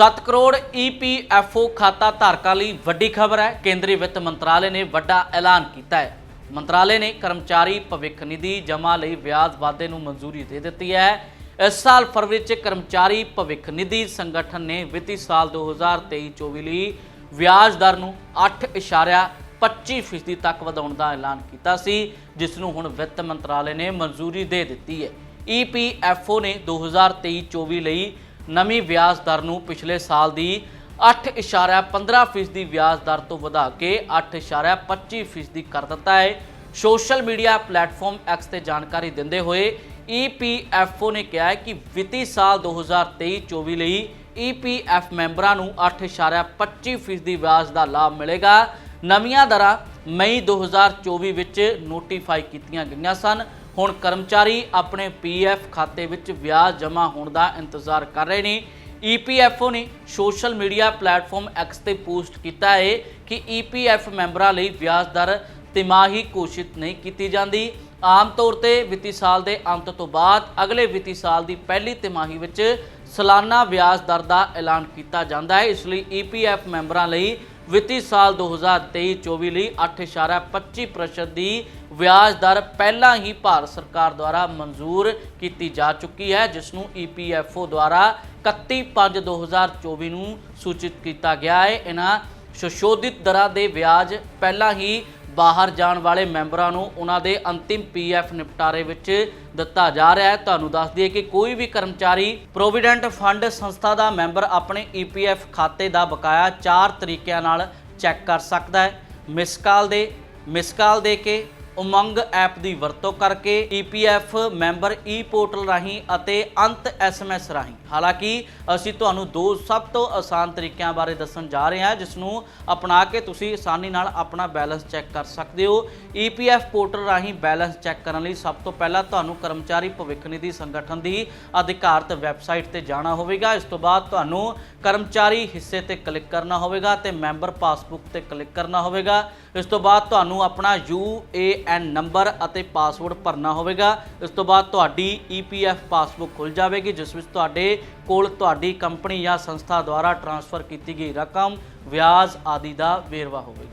7 crore EPFO ਖਾਤਾ ਧਾਰਕਾਂ ਲਈ ਵੱਡੀ ਖਬਰ ਹੈ। ਕੇਂਦਰੀ ਵਿੱਤ ਮੰਤਰਾਲੇ ਨੇ ਵੱਡਾ ਐਲਾਨ ਕੀਤਾ ਹੈ। ਮੰਤਰਾਲੇ ਨੇ ਕਰਮਚਾਰੀ ਭਵਿੱਖ ਨਿਧੀ ਜਮ੍ਹਾਂ ਲਈ ਵਿਆਜ ਵਾਧੇ ਨੂੰ ਮਨਜ਼ੂਰੀ ਦੇ ਦਿੱਤੀ ਹੈ। ਇਸ ਸਾਲ ਫਰਵਰੀ 'ਚ ਕਰਮਚਾਰੀ ਭਵਿੱਖ ਨਿਧੀ ਸੰਗਠਨ ਨੇ ਵਿੱਤੀ ਸਾਲ 2023-24 ਲਈ ਵਿਆਜ ਦਰ ਨੂੰ 8.25% ਤੱਕ ਵਧਾਉਣ ਦਾ ਐਲਾਨ ਕੀਤਾ ਸੀ, ਜਿਸ ਨੂੰ ਹੁਣ ਵਿੱਤ ਮੰਤਰਾਲੇ ਨੇ ਮਨਜ਼ੂਰੀ ਦੇ ਦਿੱਤੀ ਹੈ। ਈਪੀਐਫਓ ਨੇ 2023-24 ਲਈ ਨਵੀਂ ਵਿਆਜ ਦਰ ਨੂੰ ਪਿਛਲੇ ਸਾਲ ਦੀ 8.15% ਦੀ ਵਿਆਜ ਦਰ ਤੋਂ ਵਧਾ ਕੇ 8.25% ਕਰ ਦਿੱਤਾ ਹੈ। ਸੋਸ਼ਲ ਮੀਡੀਆ ਪਲੇਟਫਾਰਮ ਐਕਸ ਤੇ ਜਾਣਕਾਰੀ ਦਿੰਦੇ ਹੋਏ ਈਪੀਐਫਓ ਨੇ ਕਿਹਾ ਕਿ ਵਿੱਤੀ ਸਾਲ 2023-24 ਲਈ ਈਪੀਐਫ ਮੈਂਬਰਾਂ ਨੂੰ 8.25% ਦੀ ਵਿਆਜ ਦਾ ਲਾਭ ਮਿਲੇਗਾ। ਨਵੀਆਂ ਦਰਾਂ ਮਈ 2024 ਵਿੱਚ ਨੋਟੀਫਾਈ ਕੀਤੀਆਂ ਗਈਆਂ ਸਨ। ਹੁਣ ਕਰਮਚਾਰੀ ਆਪਣੇ ਪੀਐਫ ਖਾਤੇ ਵਿੱਚ ਵਿਆਜ ਜਮ੍ਹਾਂ ਹੋਣ ਦਾ ਇੰਤਜ਼ਾਰ ਕਰ ਰਹੇ ਨੇ। ਈਪੀਐਫਓ ਨੇ ਸੋਸ਼ਲ ਮੀਡੀਆ ਪਲੇਟਫਾਰਮ ਐਕਸ ਤੇ ਪੋਸਟ ਕੀਤਾ ਹੈ ਕਿ ਈਪੀਐਫ ਮੈਂਬਰਾਂ ਲਈ ਵਿਆਜ ਦਰ ਤਿਮਾਹੀ ਘੋਸ਼ਿਤ ਨਹੀਂ ਕੀਤੀ ਜਾਂਦੀ। ਆਮ ਤੌਰ ਤੇ ਵਿੱਤੀ ਸਾਲ ਦੇ ਅੰਤ ਤੋਂ ਬਾਅਦ ਅਗਲੇ ਵਿੱਤੀ ਸਾਲ ਦੀ ਪਹਿਲੀ ਤਿਮਾਹੀ ਵਿੱਚ ਸਾਲਾਨਾ ਵਿਆਜ ਦਰ ਦਾ ਐਲਾਨ ਕੀਤਾ ਜਾਂਦਾ ਹੈ। ਇਸ ਲਈ ਈਪੀਐਫ ਮੈਂਬਰਾਂ ਲਈ ਵਿੱਤੀ ਸਾਲ 2023-24 ਲਈ 8.25% ਦੀ ਵਿਆਜ ਦਰ ਪਹਿਲਾਂ ਹੀ ਭਾਰਤ ਸਰਕਾਰ ਦੁਆਰਾ ਮਨਜ਼ੂਰ ਕੀਤੀ ਜਾ ਚੁੱਕੀ ਹੈ ਜਿਸ ਨੂੰ ਈਪੀਐਫਓ ਦੁਆਰਾ 31/5/2024 ਨੂੰ ਸੂਚਿਤ ਕੀਤਾ ਗਿਆ ਹੈ। ਇਹਨਾਂ ਸੰਸ਼ੋਧਿਤ ਦਰਾਂ ਦੇ ਵਿਆਜ ਪਹਿਲਾਂ ਹੀ ਬਾਹਰ ਜਾਣ ਵਾਲੇ ਮੈਂਬਰਾਂ ਨੂੰ ਉਹਨਾਂ ਦੇ ਅੰਤਿਮ ਪੀਐਫ ਨਿਪਟਾਰੇ ਵਿੱਚ ਦਿੱਤਾ ਜਾ ਰਿਹਾ ਹੈ। ਤੁਹਾਨੂੰ ਦੱਸ ਦਈਏ ਕਿ ਕੋਈ ਵੀ ਕਰਮਚਾਰੀ ਪ੍ਰੋਵੀਡੈਂਟ ਫੰਡ ਸੰਸਥਾ ਦਾ ਮੈਂਬਰ ਆਪਣੇ ਈਪੀਐਫ ਖਾਤੇ ਦਾ ਬਕਾਇਆ ਚਾਰ ਤਰੀਕਿਆਂ ਨਾਲ ਚੈੱਕ ਕਰ ਸਕਦਾ ਹੈ। ਮਿਸ ਕਾਲ ਦੇ, ਮਿਸ ਕਾਲ ਦੇ ਕੇ ਉਮੰਗ ਐਪ ਦੀ ਵਰਤੋਂ ਕਰਕੇ ਈਪੀਐਫ ਮੈਂਬਰ ਈ ਪੋਰਟਲ ਰਾਹੀਂ ਅਤੇ ਅੰਤ ਐਸਐਮਐਸ ਰਾਹੀਂ। ਹਾਲਾਂਕਿ, ਅਸੀਂ ਤੁਹਾਨੂੰ ਦੋ ਸਭ ਤੋਂ ਆਸਾਨ ਤਰੀਕਿਆਂ ਬਾਰੇ ਦੱਸਣ ਜਾ ਰਹੇ ਹਾਂ ਜਿਸ ਨੂੰ ਅਪਣਾ ਕੇ ਤੁਸੀਂ ਆਸਾਨੀ ਨਾਲ ਆਪਣਾ ਬੈਲੈਂਸ ਚੈੱਕ ਕਰ ਸਕਦੇ ਹੋ। ਈਪੀਐਫ ਪੋਰਟਲ ਰਾਹੀਂ ਬੈਲੈਂਸ ਚੈੱਕ ਕਰਨ ਲਈ ਸਭ ਤੋਂ ਪਹਿਲਾਂ ਤੁਹਾਨੂੰ ਕਰਮਚਾਰੀ ਭਵਿੱਖ ਨਿਧੀ ਸੰਗਠਨ ਦੀ ਅਧਿਕਾਰਤ ਵੈਬਸਾਈਟ ਤੇ ਜਾਣਾ ਹੋਵੇਗਾ। ਇਸ ਤੋਂ ਬਾਅਦ ਤੁਹਾਨੂੰ ਕਰਮਚਾਰੀ ਹਿੱਸੇ ਤੇ ਕਲਿੱਕ ਕਰਨਾ ਹੋਵੇਗਾ ਤੇ ਮੈਂਬਰ ਪਾਸਬੁੱਕ ਤੇ ਕਲਿੱਕ ਕਰਨਾ ਹੋਵੇਗਾ। ਇਸ ਤੋਂ ਬਾਅਦ ਤੁਹਾਨੂੰ ਆਪਣਾ ਯੂ ਏ ਐਨ ਨੰਬਰ ਅਤੇ ਪਾਸਵਰਡ ਭਰਨਾ ਹੋਵੇਗਾ। ਇਸ ਤੋਂ ਬਾਅਦ ਤੁਹਾਡੀ ਈਪੀਐਫ ਪਾਸਬੁੱਕ ਖੁੱਲ ਜਾਵੇਗੀ, ਜਿਸ ਵਿੱਚ ਤੁਹਾਡੇ ਕੋਲ ਤੁਹਾਡੀ ਕੰਪਨੀ ਜਾਂ ਸੰਸਥਾ ਦੁਆਰਾ ਟ੍ਰਾਂਸਫਰ ਕੀਤੀ ਗਈ ਰਕਮ, ਵਿਆਜ ਆਦਿ ਦਾ ਵੇਰਵਾ ਹੋਵੇਗਾ।